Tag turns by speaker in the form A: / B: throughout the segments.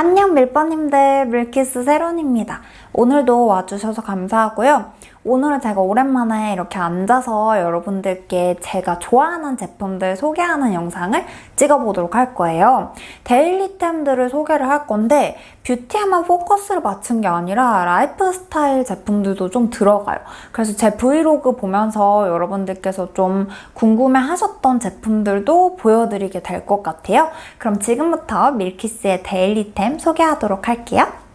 A: 안녕 밀버님들 물키스 세론입니다. 오늘도 와주셔서 감사하고요. 오늘은 제가 오랜만에 이렇게 앉아서 여러분들께 제가 좋아하는 제품들 소개하는 영상을 찍어보도록 할 거예요. 데일리템들을 소개를 할 건데 뷰티에만 포커스를 맞춘 게 아니라 라이프 스타일 제품들도 좀 들어가요. 그래서 제 브이로그 보면서 여러분들께서 좀 궁금해 하셨던 제품들도 보여드리게 될 것 같아요. 그럼 지금부터 밀키스의 데일리템 소개하도록 할게요.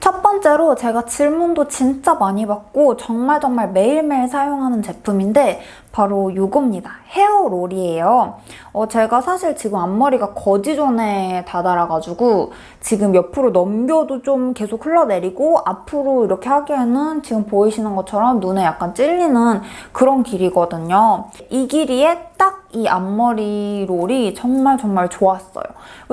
A: 꼭! 첫 번째로 제가 질문도 진짜 많이 받고 정말 정말 매일매일 사용하는 제품인데 바로 이겁니다. 헤어롤이에요. 어, 제가 사실 지금 앞머리가 거지존에 다다라가지고 지금 옆으로 넘겨도 좀 계속 흘러내리고 앞으로 이렇게 하기에는 지금 보이시는 것처럼 눈에 약간 찔리는 그런 길이거든요. 이 길이에 딱 이 앞머리 롤이 정말 정말 좋았어요.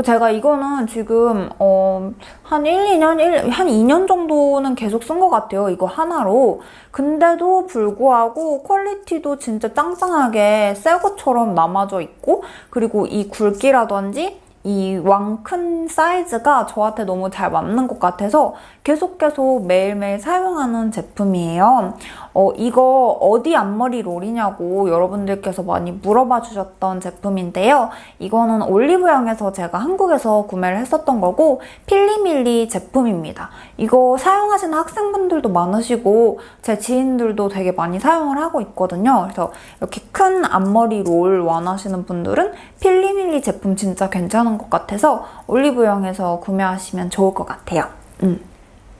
A: 제가 이거는 지금 어, 한 1, 2년, 1, 한 2년 정도는 계속 쓴 것 같아요. 이거 하나로. 근데도 불구하고 퀄리티도 진짜 짱짱하게 새 것처럼 남아져 있고 그리고 이 굵기라든지 이 왕 큰 사이즈가 저한테 너무 잘 맞는 것 같아서 계속 계속 매일매일 사용하는 제품이에요. 어, 이거 어디 앞머리 롤이냐고 여러분들께서 많이 물어봐 주셨던 제품인데요. 이거는 올리브영에서 제가 한국에서 구매를 했었던 거고 필리밀리 제품입니다. 이거 사용하시는 학생분들도 많으시고 제 지인들도 되게 많이 사용을 하고 있거든요. 그래서 이렇게 큰 앞머리 롤 원하시는 분들은 필리밀리 제품 진짜 괜찮은 것 같아서 올리브영에서 구매하시면 좋을 것 같아요. 음.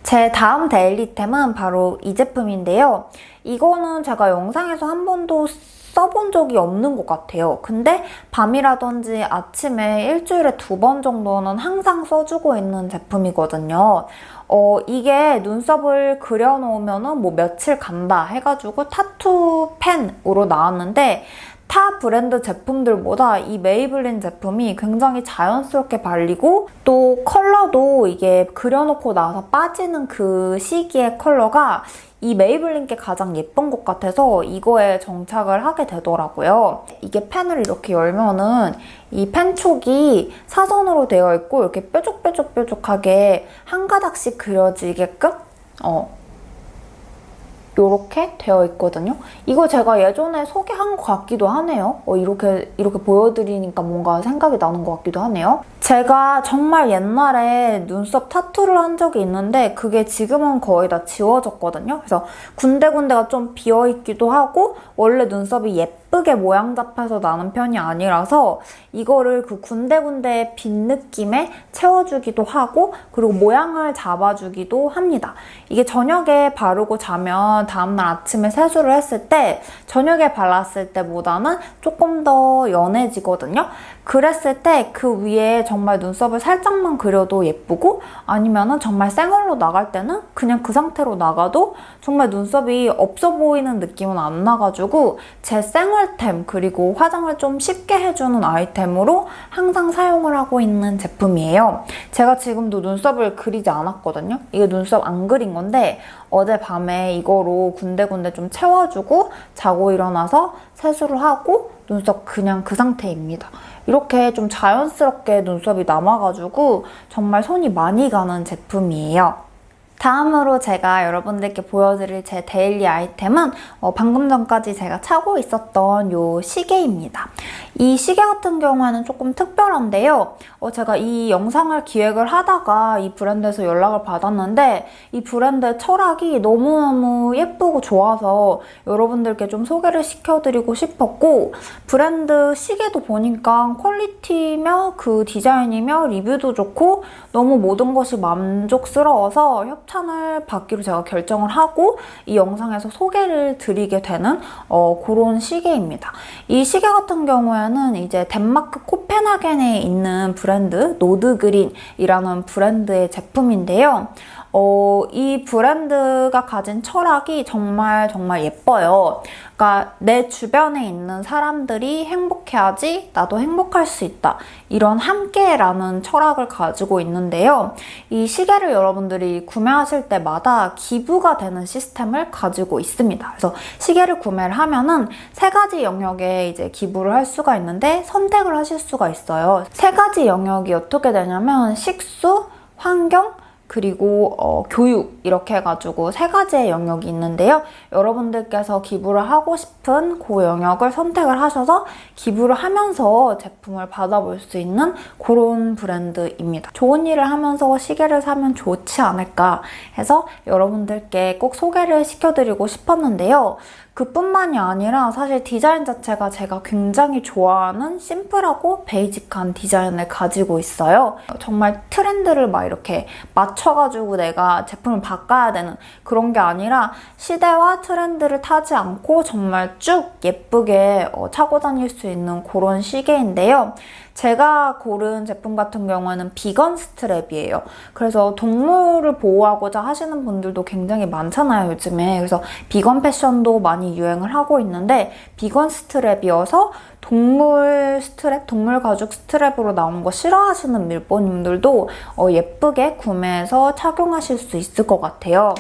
A: 제 다음 데일리템은 바로 이 제품인데요. 이거는 제가 영상에서 한 번도 써본 적이 없는 것 같아요. 근데 밤이라든지 아침에 일주일에 두 번 정도는 항상 써주고 있는 제품이거든요. 어, 이게 눈썹을 그려놓으면은 뭐 며칠 간다 해가지고 타투 펜으로 나왔는데 타 브랜드 제품들보다 이 메이블린 제품이 굉장히 자연스럽게 발리고 또 컬러도 이게 그려놓고 나서 빠지는 그 시기의 컬러가 이 메이블린 게 가장 예쁜 것 같아서 이거에 정착을 하게 되더라고요. 이게 펜을 이렇게 열면은 이 펜촉이 사선으로 되어 있고 이렇게 뾰족뾰족뾰족하게 한 가닥씩 그려지게끔 어, 이렇게 되어 있거든요. 이거 제가 예전에 소개한 것 같기도 하네요. 어, 이렇게 이렇게 보여드리니까 뭔가 생각이 나는 것 같기도 하네요. 제가 정말 옛날에 눈썹 타투를 한 적이 있는데 그게 지금은 거의 다 지워졌거든요. 그래서 군데군데가 좀 비어있기도 하고 원래 눈썹이 예쁘게 모양 잡혀서 나는 편이 아니라서 이거를 그 군데군데 빈 느낌에 채워주기도 하고 그리고 모양을 잡아주기도 합니다. 이게 저녁에 바르고 자면 다음날 아침에 세수를 했을 때 저녁에 발랐을 때보다는 조금 더 연해지거든요. 그랬을 때 그 위에 정말 눈썹을 살짝만 그려도 예쁘고 아니면은 정말 생얼로 나갈 때는 그냥 그 상태로 나가도 정말 눈썹이 없어 보이는 느낌은 안 나가지고 제 생얼템 그리고 화장을 좀 쉽게 해주는 아이템으로 항상 사용을 하고 있는 제품이에요. 제가 지금도 눈썹을 그리지 않았거든요. 이게 눈썹 안 그린 건데 어젯밤에 이거로 군데군데 좀 채워주고 자고 일어나서 세수를 하고 눈썹 그냥 그 상태입니다. 이렇게 좀 자연스럽게 눈썹이 남아가지고 정말 손이 많이 가는 제품이에요. 다음으로 제가 여러분들께 보여드릴 제 데일리 아이템은 어, 방금 전까지 제가 차고 있었던 이 시계입니다. 이 시계 같은 경우에는 조금 특별한데요. 어, 제가 이 영상을 기획을 하다가 이 브랜드에서 연락을 받았는데 이 브랜드의 철학이 너무너무 예쁘고 좋아서 여러분들께 좀 소개를 시켜드리고 싶었고 브랜드 시계도 보니까 퀄리티며 그 디자인이며 리뷰도 좋고 너무 모든 것이 만족스러워서 협 찬을 받기로 제가 결정을 하고 이 영상에서 소개를 드리게 되는 어, 그런 시계입니다. 이 시계 같은 경우에는 이제 덴마크 코펜하겐에 있는 브랜드 노드그린이라는 브랜드의 제품인데요. 어, 이 브랜드가 가진 철학이 정말 정말 예뻐요. 그러니까 내 주변에 있는 사람들이 행복해야지 나도 행복할 수 있다. 이런 함께라는 철학을 가지고 있는데요. 이 시계를 여러분들이 구매하실 때마다 기부가 되는 시스템을 가지고 있습니다. 그래서 시계를 구매를 하면은 세 가지 영역에 이제 기부를 할 수가 있는데 선택을 하실 수가 있어요. 세 가지 영역이 어떻게 되냐면 식수, 환경, 그리고 어, 교육 이렇게 해가지고 세 가지의 영역이 있는데요. 여러분들께서 기부를 하고 싶은 그 영역을 선택을 하셔서 기부를 하면서 제품을 받아볼 수 있는 그런 브랜드입니다. 좋은 일을 하면서 시계를 사면 좋지 않을까 해서 여러분들께 꼭 소개를 시켜드리고 싶었는데요. 그뿐만이 아니라 사실 디자인 자체가 제가 굉장히 좋아하는 심플하고 베이직한 디자인을 가지고 있어요. 정말 트렌드를 막 이렇게 맞춰가지고 내가 제품을 바꿔야 되는 그런 게 아니라 시대와 트렌드를 타지 않고 정말 쭉 예쁘게 어, 차고 다닐 수 있는 그런 시계인데요. 제가 고른 제품 같은 경우에는 비건 스트랩이에요. 그래서 동물을 보호하고자 하시는 분들도 굉장히 많잖아요, 요즘에. 그래서 비건 패션도 많이 유행을 하고 있는데 비건 스트랩이어서 동물 스트랩, 동물 가죽 스트랩으로 나온 거 싫어하시는 밀보님들도 어, 예쁘게 구매해서 착용하실 수 있을 것 같아요.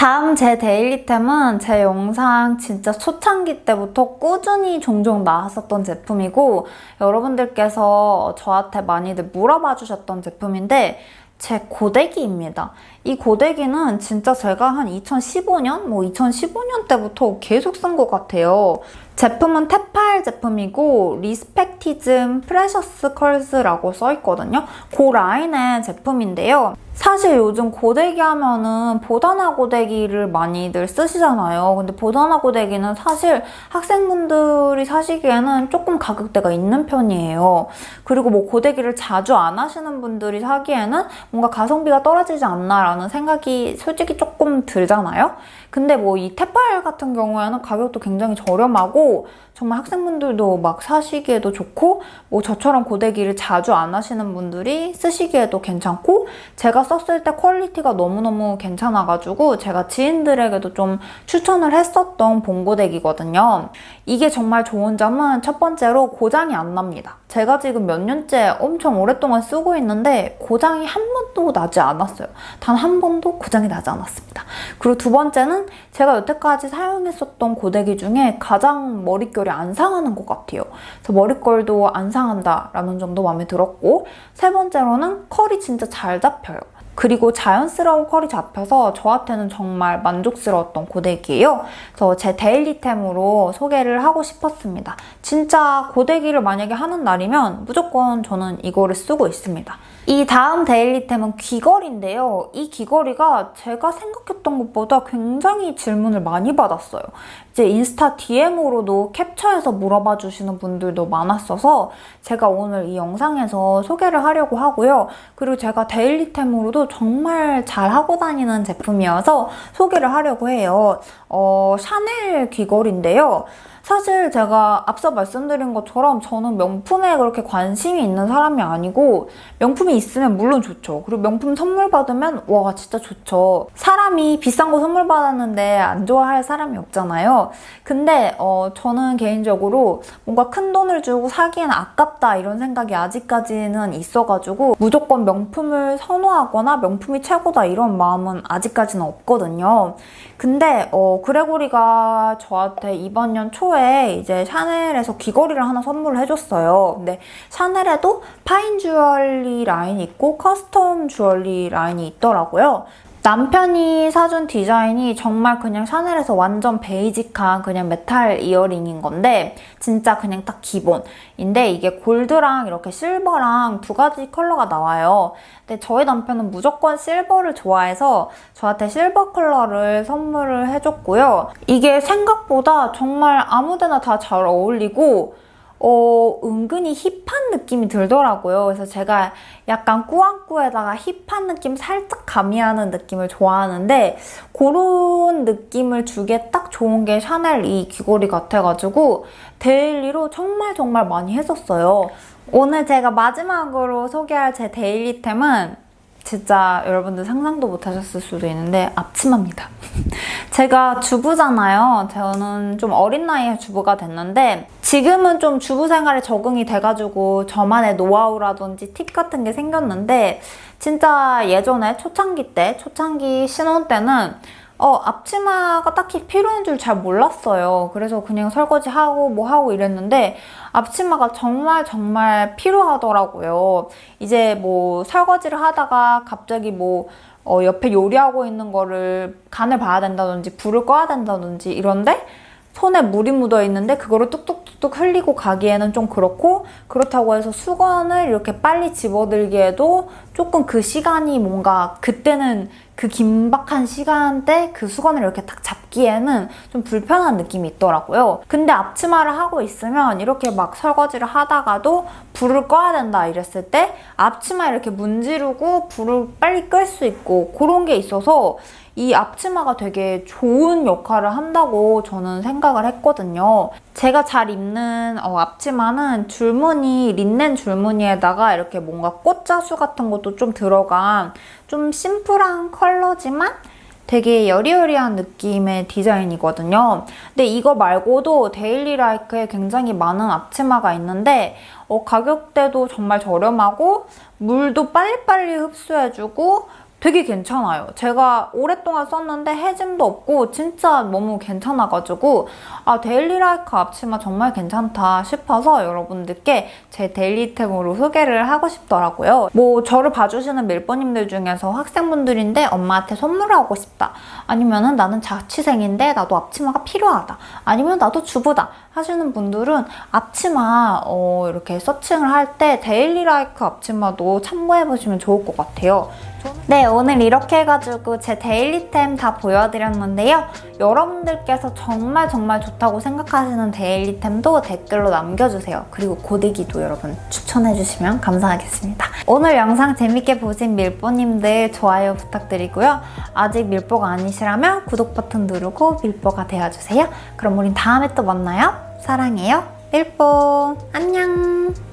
A: 다음 제 데일리템은 제 영상 진짜 초창기 때부터 꾸준히 종종 나왔었던 제품이고 여러분들께서 저한테 많이들 물어봐 주셨던 제품인데 제 고데기입니다. 이 고데기는 진짜 제가 한 2015년, 뭐 2015년 때부터 계속 쓴 것 같아요. 제품은 테팔 제품이고 리스펙티즘 프레셔스 컬스라고 써있거든요. 그 라인의 제품인데요. 사실 요즘 고데기 하면은 보다나 고데기를 많이들 쓰시잖아요. 근데 보다나 고데기는 사실 학생분들이 사시기에는 조금 가격대가 있는 편이에요. 그리고 뭐 고데기를 자주 안 하시는 분들이 사기에는 뭔가 가성비가 떨어지지 않나 라는 생각이 솔직히 조금 들잖아요. 근데 뭐 이 테팔 같은 경우에는 가격도 굉장히 저렴하고 정말 학생분들도 막 사시기에도 좋고 뭐 저처럼 고데기를 자주 안 하시는 분들이 쓰시기에도 괜찮고 제가 썼을 때 퀄리티가 너무너무 괜찮아가지고 제가 지인들에게도 좀 추천을 했었던 봉고데기거든요. 이게 정말 좋은 점은 첫 번째로 고장이 안 납니다. 제가 지금 몇 년째 엄청 오랫동안 쓰고 있는데 고장이 한 번도 나지 않았어요. 단 한 번도 고장이 나지 않았습니다. 그리고 두 번째는 제가 여태까지 사용했었던 고데기 중에 가장 머릿결이 안 상하는 것 같아요. 그래서 머릿결도 안 상한다라는 점도 마음에 들었고 세 번째로는 컬이 진짜 잘 잡혀요. 그리고 자연스러운 컬이 잡혀서 저한테는 정말 만족스러웠던 고데기예요. 그래서 제 데일리템으로 소개를 하고 싶었습니다. 진짜 고데기를 만약에 하는 날이면 무조건 저는 이거를 쓰고 있습니다. 이 다음 데일리템은 귀걸이인데요. 이 귀걸이가 제가 생각했던 것보다 굉장히 질문을 많이 받았어요. 이제 인스타 DM으로도 캡처해서 물어봐 주시는 분들도 많았어서 제가 오늘 이 영상에서 소개를 하려고 하고요. 그리고 제가 데일리템으로도 정말 잘 하고 다니는 제품이어서 소개를 하려고 해요. 어, 샤넬 귀걸이인데요. 사실 제가 앞서 말씀드린 것처럼 저는 명품에 그렇게 관심이 있는 사람이 아니고 명품이 있으면 물론 좋죠. 그리고 명품 선물 받으면 와 진짜 좋죠. 사람이 비싼 거 선물 받았는데 안 좋아할 사람이 없잖아요. 근데 어, 저는 개인적으로 뭔가 큰 돈을 주고 사기엔 아깝다 이런 생각이 아직까지는 있어가지고 무조건 명품을 선호하거나 명품이 최고다 이런 마음은 아직까지는 없거든요. 근데 어, 그레고리가 저한테 이번 년 초에 이제 샤넬에서 귀걸이를 하나 선물을 해줬어요. 근데 샤넬에도 파인 주얼리 라인이 있고 커스텀 주얼리 라인이 있더라고요. 남편이 사준 디자인이 정말 그냥 샤넬에서 완전 베이직한 그냥 메탈 이어링인 건데 진짜 그냥 딱 기본인데 이게 골드랑 이렇게 실버랑 두 가지 컬러가 나와요. 근데 저희 남편은 무조건 실버를 좋아해서 저한테 실버 컬러를 선물을 해줬고요. 이게 생각보다 정말 아무데나 다 잘 어울리고 어, 은근히 힙한 느낌이 들더라고요. 그래서 제가 약간 꾸안꾸에다가 힙한 느낌 살짝 가미하는 느낌을 좋아하는데 그런 느낌을 주기에 딱 좋은 게 샤넬 이 귀걸이 같아가지고 데일리로 정말 정말 많이 했었어요. 오늘 제가 마지막으로 소개할 제 데일리템은 진짜 여러분들 상상도 못 하셨을 수도 있는데 앞치마입니다. 제가 주부잖아요. 저는 좀 어린 나이에 주부가 됐는데 지금은 좀 주부 생활에 적응이 돼가지고 저만의 노하우라든지 팁 같은 게 생겼는데 진짜 예전에 초창기 때, 초창기 신혼 때는 어, 앞치마가 딱히 필요한 줄 잘 몰랐어요. 그래서 그냥 설거지하고 뭐 하고 이랬는데 앞치마가 정말 정말 필요하더라고요. 이제 뭐 설거지를 하다가 갑자기 뭐 어, 옆에 요리하고 있는 거를 간을 봐야 된다든지 불을 꺼야 된다든지 이런데 손에 물이 묻어 있는데 그거를 뚝뚝뚝뚝 흘리고 가기에는 좀 그렇고 그렇다고 해서 수건을 이렇게 빨리 집어들기에도 조금 그 시간이 뭔가 그때는 그 긴박한 시간대 그 수건을 이렇게 딱 잡기에는 좀 불편한 느낌이 있더라고요. 근데 앞치마를 하고 있으면 이렇게 막 설거지를 하다가도 불을 꺼야 된다 이랬을 때 앞치마 이렇게 문지르고 불을 빨리 끌 수 있고 그런 게 있어서 이 앞치마가 되게 좋은 역할을 한다고 저는 생각을 했거든요. 제가 잘 입는 어, 앞치마는 줄무늬, 린넨 줄무늬에다가 이렇게 뭔가 꽃자수 같은 것도 좀 들어간 좀 심플한 컬러지만 되게 여리여리한 느낌의 디자인이거든요. 근데 이거 말고도 데일리 라이크에 굉장히 많은 앞치마가 있는데 어, 가격대도 정말 저렴하고 물도 빨리빨리 흡수해주고 되게 괜찮아요. 제가 오랫동안 썼는데 해짐도 없고 진짜 너무 괜찮아가지고 아 데일리라이크 앞치마 정말 괜찮다 싶어서 여러분들께 제 데일리템으로 소개를 하고 싶더라고요. 뭐 저를 봐주시는 밀버님들 중에서 학생분들인데 엄마한테 선물하고 싶다. 아니면은 나는 자취생인데 나도 앞치마가 필요하다. 아니면 나도 주부다. 하시는 분들은 앞치마 어, 이렇게 서칭을 할 때 데일리라이크 앞치마도 참고해보시면 좋을 것 같아요. 네, 오늘 이렇게 해가지고 제 데일리템 다 보여드렸는데요. 여러분들께서 정말 정말 좋다고 생각하시는 데일리템도 댓글로 남겨주세요. 그리고 고데기도 여러분 추천해주시면 감사하겠습니다. 오늘 영상 재밌게 보신 밀보님들 좋아요 부탁드리고요. 아직 밀보가 아니시라면 구독 버튼 누르고 밀보가 되어주세요. 그럼 우린 다음에 또 만나요. 사랑해요. 밀보 안녕